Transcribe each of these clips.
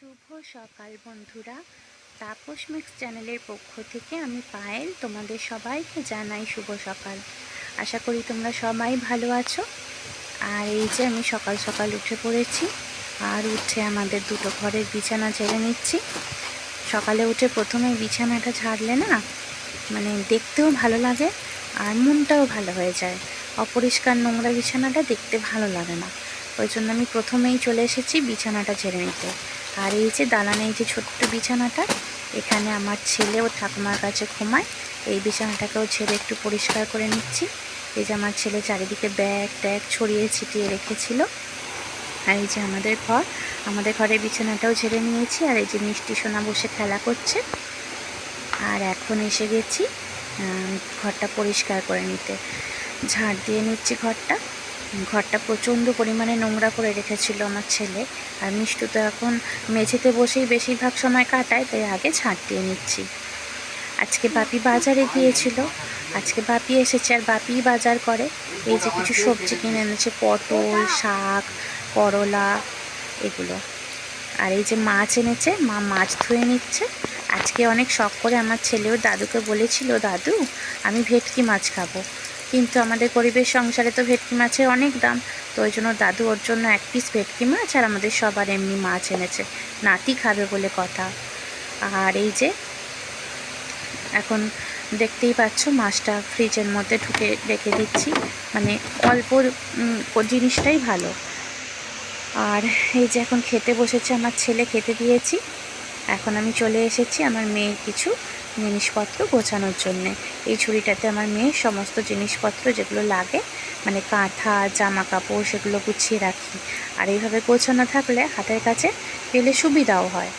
শুভ সকাল বন্ধুরা। তাপস মিক্স চ্যানেলের পক্ষ থেকে আমি পায়েল, তোমাদের সবাইকে জানাই শুভ সকাল। আশা করি তোমরা সবাই ভালো আছো। আর এই যে আমি সকাল সকাল উঠে পড়েছি, আর উঠে আমাদের দুটো ঘরের বিছানা ঝেড়ে নিচ্ছি। সকালে উঠে প্রথমে বিছানাটা ঝাড়লে না মানে দেখতেও ভালো লাগে আর মনটাও ভালো হয়ে যায়। অপরিষ্কার নোংরা বিছানাটা দেখতে ভালো লাগে না। ওই জন্য আমি প্রথমেই চলে এসেছি বিছানাটা ঝেড়ে নিতে। আর এই যে দালানে এই যে ছোট্ট বিছানাটা, এখানে আমার ছেলে ও ঠাকুমার কাছে ঘুমায়। এই বিছানাটাকেও ছেড়ে একটু পরিষ্কার করে নিচ্ছি। এই যে আমার ছেলে চারিদিকে ব্যাগ ট্যাগ ছড়িয়ে ছিটিয়ে রেখেছিল। আর এই যে আমাদের ঘর, আমাদের ঘরের বিছানাটাও ঝেড়ে নিয়েছি। আর এই যে মিষ্টি সোনা বসে খেলা করছে। আর এখন এসে গেছি ঘরটা পরিষ্কার করে নিতে। ঝাড় দিয়ে নিচ্ছি ঘরটা। ঘরটা প্রচণ্ড পরিমাণে নোংরা করে রেখেছিল আমার ছেলে। আর মিষ্টু তো এখন মেঝেতে বসেই বেশিরভাগ সময় কাটায়, তাই আগে ঝাড় দিয়ে নিচ্ছি। আজকে বাপি বাজারে গিয়েছিল। আজকে বাপি এসেছে আর বাপি বাজার করে। এই যে কিছু সবজি কিনে এনেছে, পটল, শাক, করলা, এগুলো। আর এই যে মাছ এনেছে, মা মাছ ধুয়ে নিচ্ছে। আজকে অনেক শখ করে আমার ছেলেও দাদুকে বলেছিল, দাদু, আমি ভেটকি মাছ খাব। কিন্তু আমাদের গরিবের সংসারে তো ভেটকি মাছের অনেক দাম। তো ওই জন্য দাদু ওর জন্য এক পিস ভেটকি মাছ আর আমাদের সবার এমনি মাছ এনেছে। নাতি খাবে বলে কথা। আর এই যে, এখন দেখতেই পাচ্ছ মাছটা ফ্রিজের মধ্যে ঢুকে রেখে দিচ্ছি। মানে অল্প জিনিসটাই ভালো। আর এই যে এখন খেতে বসেছে আমার ছেলে, খেতে দিয়েছি। এখন আমি চলে এসেছি আমার মেয়ের কিছু জিনিসপত্র গোছানোর জন্যে। এই ছুরিটাতে আমার মেয়ের সমস্ত জিনিসপত্র যেগুলো লাগে মানে কাঁথা জামা কাপড় সেগুলো গুছিয়ে রাখি। আর এইভাবে গোছানো থাকলে হাতের কাছে পেলে সুবিধাও হয়।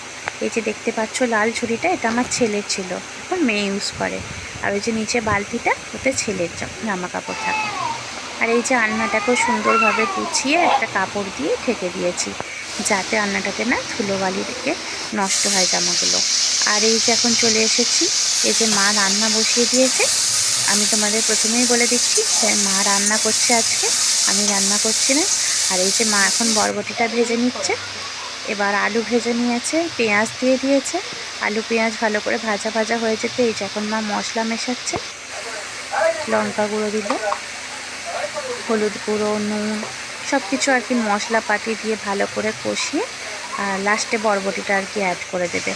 এই যে দেখতে পাচ্ছ লাল ছুরিটা এটা আমার ছেলের ছিল। এখন মেয়ে ইউজ করে। আর ওই যে নিচে বালতিটা, ওতে ছেলের জামা কাপড় থাকে। আর এই যে আলনাটাকেও সুন্দরভাবে গুছিয়ে একটা কাপড় দিয়ে ঢেকে দিয়েছি, যাতে আলনাটাতে না ধুলোবালি থেকে নষ্ট হয় জামাগুলো। আর এই যে এখন চলে এসেছি, এই যে মা রান্না বসিয়ে দিয়েছে। আমি তোমাদের প্রথমেই বলে দিচ্ছি মা রান্না করছে আজকে, আমি রান্না করছি না। আর এই যে মা এখন বরবটিটা ভেজে নিচ্ছে। এবার আলু ভেজে নিয়েছে, পেঁয়াজ দিয়ে দিয়েছে। আলু, পেঁয়াজ ভালো করে ভাজা ভাজা হয়ে যেতে, এই যে এখন মা মশলা মেশাচ্ছে। লঙ্কা গুঁড়ো দিল হলুদ গুঁড়ো, নুন সব কিছু আর কি মশলা পাতি দিয়ে ভালো করে কষিয়ে লাস্টে বরবটিটা আর কি অ্যাড করে দেবে।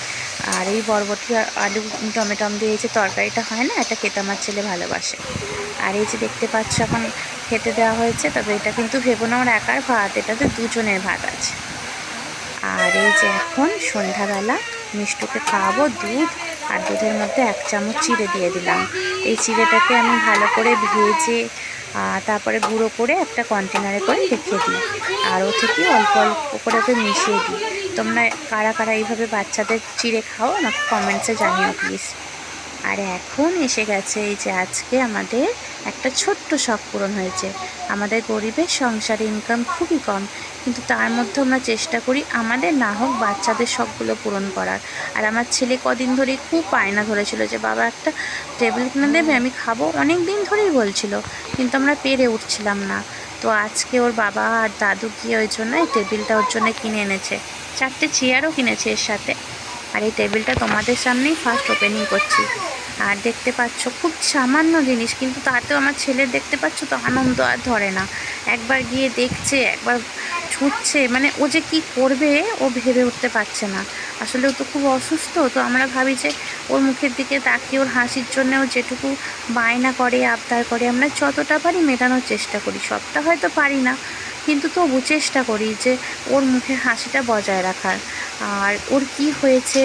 আর এই বরবটি আলু টমেটম দিয়ে এই যে তরকারিটা হয় না, এটা খেতে আমার ছেলে ভালোবাসে। আর এই যে দেখতে পাচ্ছ এখন খেতে দেওয়া হয়েছে, তবে এটা কিন্তু ভেবো না আমার একার ভাত, এটাতে দুজনের ভাত আছে। আর এই যে এখন সন্ধ্যাবেলা মিষ্টুকে খাওয়াবো দুধ আর দুধের মধ্যে এক চামচ চিড়ে দিয়ে দিলাম। এই চিড়েটাকে আমি ভালো করে ভেজে তারপরে গুঁড়ো করে একটা কন্টেনারে করে রেখে দিই। আর ও থেকে অল্প অল্প করে ওকে মিশিয়ে দিই। তোমরা কারা কারা এইভাবে বাচ্চাদের চিড়ে খাও আমাকে কমেন্টসে জানিও প্লিজ আর এখন এসে গেছে এই যে আজকে আমাদের একটা ছোট্ট শখ পূরণ হয়েছে। আমাদের গরিবের সংসারে ইনকাম খুবই কম, কিন্তু তার মধ্যে আমরা চেষ্টা করি আমাদের না হোক বাচ্চাদের শখগুলো পূরণ করার। আর আমার ছেলে কদিন ধরে খুব বায়না ধরেছিল যে, বাবা, একটা টেবিল কিনে দেবে, আমি খাব। অনেক দিন ধরেই বলছিল, কিন্তু আমরা পেরে উঠছিলাম না। তো আজকে ওর বাবা আর দাদু গিয়ে ওই জন্য টেবিলটা ওর জন্য কিনে এনেছে। চারটে চেয়ারও কিনেছে এর সাথে। আর এই টেবিলটা তোমাদের সামনেই ফার্স্ট ওপেনিং করছি। আর দেখতে পাচ্ছ, খুব সামান্য জিনিস, কিন্তু তাতেও আমার ছেলের দেখতে পাচ্ছ তো আনন্দ আর ধরে না। একবার গিয়ে দেখছে, একবার ছুটছে মানে ও যে কি করবে, ও ভেবে উঠতে পারছে না। আসলে ও তো খুব অসুস্থ, তো আমরা ভাবি যে ওর মুখের দিকে তাকিয়ে, ওর হাসির জন্য ও যেটুকু বায়না করে, আবদার করে, আমরা যতটা পারি মেটানোর চেষ্টা করি। সবটা হয়তো পারি না। কিন্তু তবু চেষ্টা করি যে ওর মুখের হাসিটা বজায় রাখার। আর ওর কি হয়েছে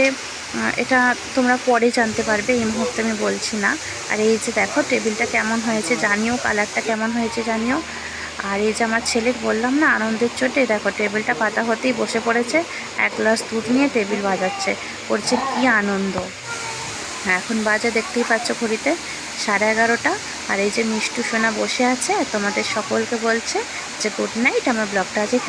এটা তোমরা পরে জানতে পারবে, এই মুহূর্তে আমি বলছি না। আর এই যে দেখো, টেবিলটা কেমন হয়েছে জানিও, কালারটা কেমন হয়েছে জানিও। আর এই যে আমার ছেলে, বললাম না, আনন্দের চোটে, দেখো টেবিলটা পাতা হতেই বসে পড়েছে, এক গ্লাস দুধ নিয়ে টেবিল বাজাচ্ছে। করছে কি আনন্দ। হ্যাঁ এখন বাজে, দেখতেই পাচ্ছ ঘড়িতে সাড়ে এগারোটা। আর এই যে মিষ্টু সোনা বসে আছে, তোমাদের সকলকে বলছে যে গুড নাইট আমার ব্লগটা আজ এখানে